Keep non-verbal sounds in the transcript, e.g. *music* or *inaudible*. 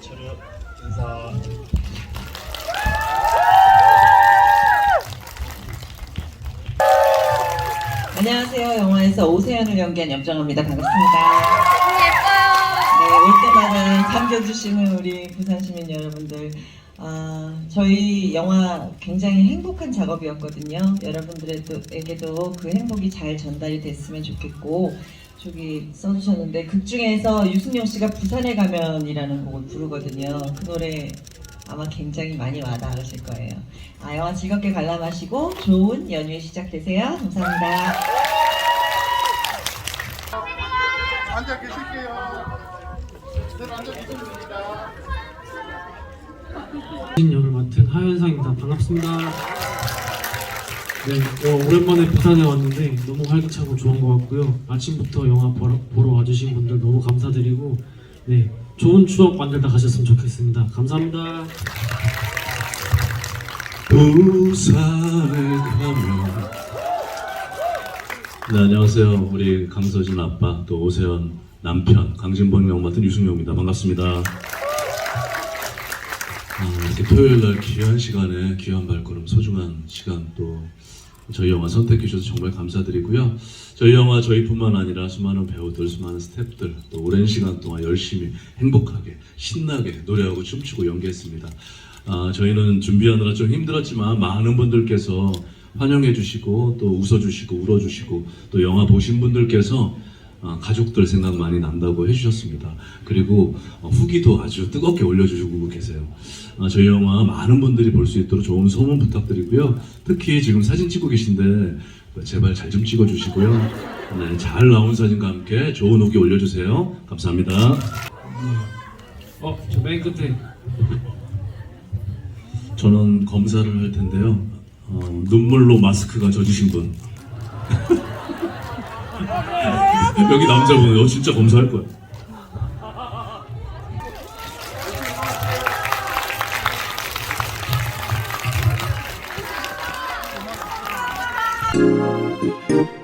차렷 인사 안녕하세요. 영화에서 오세연을 연기한 염정아입니다. 반갑습니다. 예뻐요. 네, 올 때마다 반겨주시는 우리 부산 시민 여러분들. 아, 저희 영화 굉장히 행복한 작업이었거든요. 여러분들에게도 그 행복이 잘 전달이 됐으면 좋겠고, 저기 써주셨는데, 극 중에서 유승용 씨가 부산에 가면이라는 곡을 부르거든요. 그 노래 아마 굉장히 많이 와닿으실 거예요. 아, 영화 즐겁게 관람하시고, 좋은 연휴 시작되세요. 감사합니다. 앉아 계실게요 그대로 앉아 됩니다 역을 맡은 하현상입니다. 반갑습니다. 네, 어, 오랜만에 부산에 왔는데 너무 활기차고 좋은 것 같고요. 아침부터 영화 보러, 보러 와주신 분들 너무 감사드리고 네, 좋은 추억 만들다 가셨으면 좋겠습니다. 감사합니다. 부산에 가면 네 안녕하세요 우리 강서진 아빠 또 오세연 남편 강진범 역 맡은 유승용입니다 반갑습니다 아, 이렇게 토요일 날 귀한 시간에 귀한 발걸음 소중한 시간 또 저희 영화 선택해 주셔서 정말 감사드리고요. 저희 영화 저희뿐만 아니라 수많은 배우들 수많은 스태프들 또 오랜 시간 동안 열심히 행복하게 신나게 노래하고 춤추고 연기했습니다. 아, 저희는 준비하느라 좀 힘들었지만 많은 분들께서 환영해 주시고 또 웃어 주시고 울어 주시고 또 영화 보신 분들께서 아, 가족들 생각 많이 난다고 해주셨습니다. 그리고 어, 후기도 아주 뜨겁게 올려주시고 계세요. 아, 저희 영화 많은 분들이 볼 수 있도록 좋은 소문 부탁드리고요. 특히 지금 사진 찍고 계신데 제발 잘 좀 찍어주시고요. 네, 잘 나온 사진과 함께 좋은 후기 올려주세요. 감사합니다. 어, 저맨 끝에 저는 검사를 할 텐데요. 어, 눈물로 마스크가 젖으신 분. *laughs* *laughs* 여기 남자분, 어, 진짜 검사할 거야. 네,